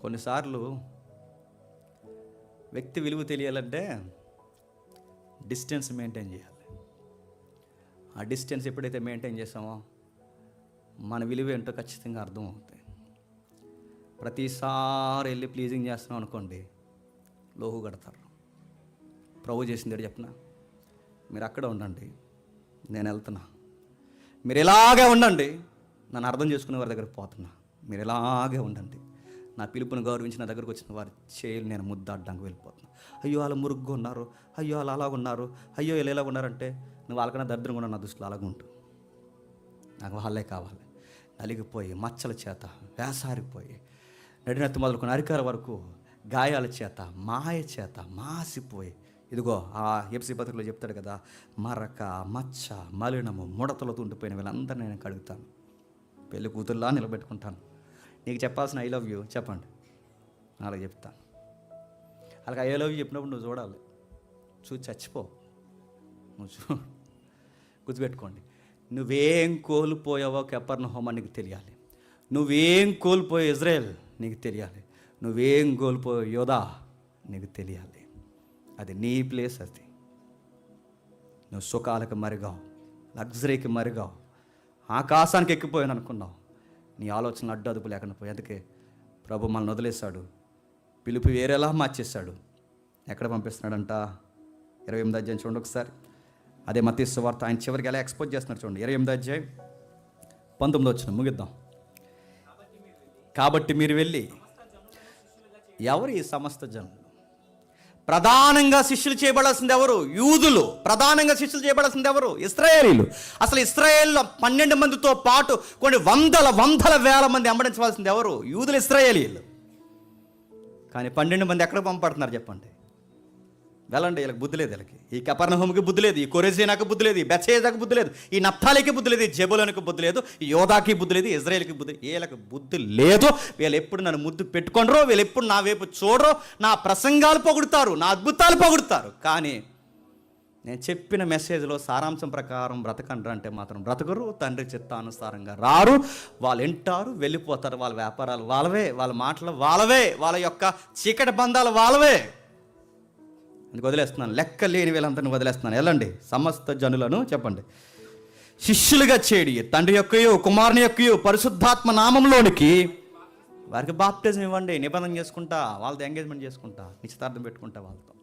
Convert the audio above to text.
కొన్నిసార్లు వ్యక్తి విలువ తెలియాలంటే డిస్టెన్స్ మెయింటైన్ చేయాలి. ఆ డిస్టెన్స్ ఎప్పుడైతే మెయింటైన్ చేస్తామో మన విలువ ఏంటో ఖచ్చితంగా అర్థమవుతుంది ప్రతిసారి వెళ్ళి ప్లీజింగ్ చేస్తున్నాం అనుకోండి లోహు కడతారు. ప్రభు చేసింది చెప్పిన? మీరు అక్కడ ఉండండి నేను వెళ్తున్నా. మీరు ఇలాగే ఉండండి నన్ను అర్థం చేసుకునే వారి దగ్గరకు పోతున్నా. మీరు ఇలాగే ఉండండి. నా పిలుపుని గౌరవించి నా దగ్గరకు వచ్చిన వారి చేయలు నేను ముద్దాడ్డానికి వెళ్ళిపోతున్నా. అయ్యో వాళ్ళు మురుగ్గా ఉన్నారు. అయ్యో వాళ్ళు అలాగ ఉన్నారు. అయ్యో వీళ్ళు ఎలా ఉన్నారంటే నువ్వు వాళ్ళకన్నా దరిద్రంగా ఉన్నా నా దృష్టిలో అలాగ ఉంటు. నాకు వాళ్ళే కావాలి. నలిగిపోయి మచ్చల చేత వేసారిపోయి నడినత్తు మొదలుకొని అరికార వరకు గాయాల చేత మాయ చేత మాసిపోయి ఇదిగో ఆ ఎఫ్సి పత్రికలో చెప్తాడు కదా మరక మచ్చ మలినము ముడతలతో ఉండిపోయిన వీళ్ళందరినీ నేను కడుగుతాను. పెళ్ళి కూతుర్లా నిలబెట్టుకుంటాను. నీకు చెప్పాల్సిన ఐ లవ్ యూ చెప్పండి. అలా చెప్తాను అలాగే ఐ లవ్ యూ చెప్పినప్పుడు నువ్వు చూడాలి. చూసి చచ్చిపో. నువ్వు చూ గుర్తుపెట్టుకోండి. నువ్వేం కోల్పోయావో కెపర్న హోమా నీకు తెలియాలి. నువ్వేం కోల్పోయే ఇజ్రాయెల్ నీకు తెలియాలి. నువ్వేం కోల్పోయే యోధా నీకు తెలియాలి. అది నీ ప్లేస్ అది. నువ్వు సుఖాలకు మరిగావు లగ్జరీకి మరిగావు ఆకాశానికి ఎక్కిపోయాను అనుకున్నావు. నీ ఆలోచన అడ్డు అదుపు లేకుండా పోయి అందుకే ప్రభు మనల్ని వదిలేశాడు. పిలుపు వేరేలా మార్చేశాడు. ఎక్కడ పంపిస్తున్నాడంట? ఇరవై ఎనిమిది అధ్యాయం చూడండి ఒకసారి. అదే మతీసు వార్త ఆయన చివరికి ఎలా ఎక్స్పోజ్ చేస్తున్నారు చూడండి. ఇరవై ఎనిమిది అధ్యాయం పంతొమ్మిది వచ్చిన ముగిద్దాం. కాబట్టి మీరు వెళ్ళి ఎవరు ఈ సమస్త జనం? ప్రధానంగా శిష్యులు చేయబడాల్సింది ఎవరు? యూదులు. ప్రధానంగా శిష్యులు చేయబడాల్సింది ఎవరు? ఇస్రాయేలీలు. అసలు ఇస్రాయేల్లో పన్నెండు మందితో పాటు కొన్ని వందల వందల వేల మంది అంబడించవలసింది ఎవరు? యూదులు ఇస్రాయేలీలు. కానీ పన్నెండు మంది ఎక్కడ పంపడుతున్నారు చెప్పండి? వెళ్ళండి వీళ్ళకి బుద్ధి లేదు వీళ్ళకి. ఈ కపర్ణహోమికి బుద్ధి లేదు ఈ కొరెజీనాకి బుద్ధి లేదు ఈ బెచేదాకి బుద్ధి లేదు ఈ నప్తాలికి బుద్ధి లేదు ఈ జబులోనికి బుద్ధి లేదు ఈ యోధాకి బుద్ధి లేదు ఇజ్రాయేల్కి బుద్ధి వీళ్ళకి బుద్ధి లేదు. వీళ్ళు ఎప్పుడు నన్ను ముద్దు పెట్టుకుంటారో వీళ్ళు ఎప్పుడు నా వైపు చూడరో నా ప్రసంగాలు పొగుడుతారు నా అద్భుతాలు పొగుడుతారు. కానీ నేను చెప్పిన మెసేజ్లో సారాంశం ప్రకారం బ్రతకండ్రు అంటే మాత్రం బ్రతకరు తండ్రి చిత్తానుసారంగా రారు. వాళ్ళు వింటారు వెళ్ళిపోతారు వాళ్ళ వ్యాపారాలు వాళ్ళవే వాళ్ళ మాటలు వాళ్ళవే వాళ్ళ యొక్క చీకటి బంధాలు వాళ్ళవే. అందుకు వదిలేస్తున్నాను. లెక్క లేని వీళ్ళందరిని వదిలేస్తున్నాను. వెళ్ళండి. సమస్త జనులను చెప్పండి. శిష్యులుగా చేడి తండ్రి యొక్కయో కుమారుని యొక్కయో పరిశుద్ధాత్మ నామంలోనికి వారికి బాప్టిజం ఇవ్వండి. నిబంధన చేసుకుంటా. వాళ్ళతో ఎంగేజ్మెంట్ చేసుకుంటా. నిశ్చితార్థం పెట్టుకుంటా వాళ్ళతో.